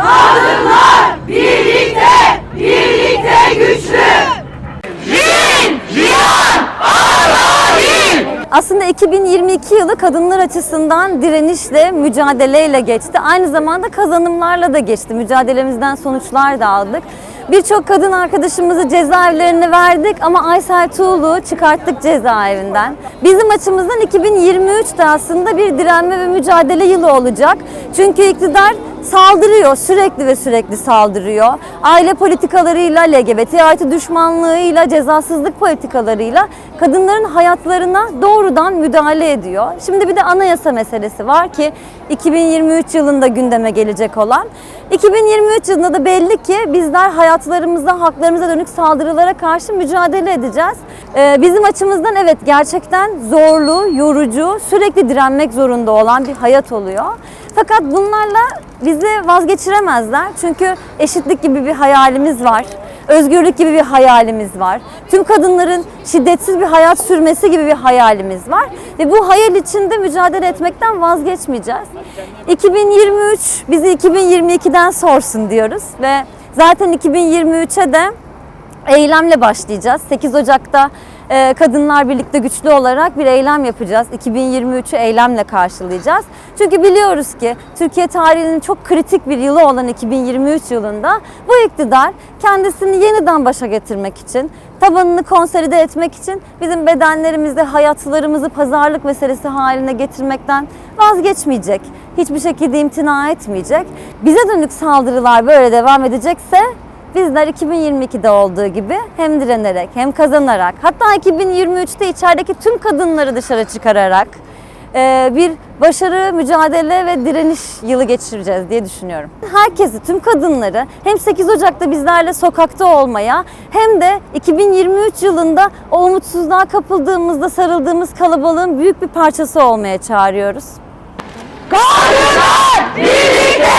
Kadınlar birlikte, birlikte güçlü. Rin, Riyan, Aslında 2022 yılı kadınlar açısından direnişle, mücadeleyle geçti. Aynı zamanda kazanımlarla da geçti. Mücadelemizden sonuçlar da aldık. Birçok kadın arkadaşımızı cezaevlerine verdik ama Aysel Tuğlu'yu çıkarttık cezaevinden. Bizim açımızdan 2023 de aslında bir direnme ve mücadele yılı olacak. Çünkü iktidar saldırıyor, sürekli ve sürekli saldırıyor. Aile politikalarıyla, LGBT artı düşmanlığıyla, cezasızlık politikalarıyla kadınların hayatlarına doğrudan müdahale ediyor. Şimdi bir de anayasa meselesi var ki 2023 yılında gündeme gelecek olan. 2023 yılında da belli ki bizler hayatlarımıza, haklarımıza dönük saldırılara karşı mücadele edeceğiz. Ee, bizim açımızdan evet gerçekten zorlu, yorucu, sürekli direnmek zorunda olan bir hayat oluyor. Fakat bunlarla bizi vazgeçiremezler. Çünkü eşitlik gibi bir hayalimiz var. Özgürlük gibi bir hayalimiz var. Tüm kadınların şiddetsiz bir hayat sürmesi gibi bir hayalimiz var. Ve bu hayal içinde mücadele etmekten vazgeçmeyeceğiz. 2023 bizi 2022'den sorsun diyoruz. Ve zaten 2023'e de eylemle başlayacağız. 8 Ocak'ta Kadınlar Birlikte Güçlü olarak bir eylem yapacağız. 2023'ü eylemle karşılayacağız. Çünkü biliyoruz ki Türkiye tarihinin çok kritik bir yılı olan 2023 yılında bu iktidar kendisini yeniden başa getirmek için, tabanını konsolide etmek için bizim bedenlerimizde hayatlarımızı pazarlık meselesi haline getirmekten vazgeçmeyecek. Hiçbir şekilde imtina etmeyecek. Bize dönük saldırılar böyle devam edecekse Bizler 2022'de olduğu gibi hem direnerek hem kazanarak hatta 2023'te içerideki tüm kadınları dışarı çıkararak e, bir başarı, mücadele ve direniş yılı geçireceğiz diye düşünüyorum. Herkesi, tüm kadınları hem 8 Ocak'ta bizlerle sokakta olmaya hem de 2023 yılında o umutsuzluğa kapıldığımızda sarıldığımız kalabalığın büyük bir parçası olmaya çağırıyoruz. Kadınlar birlikte,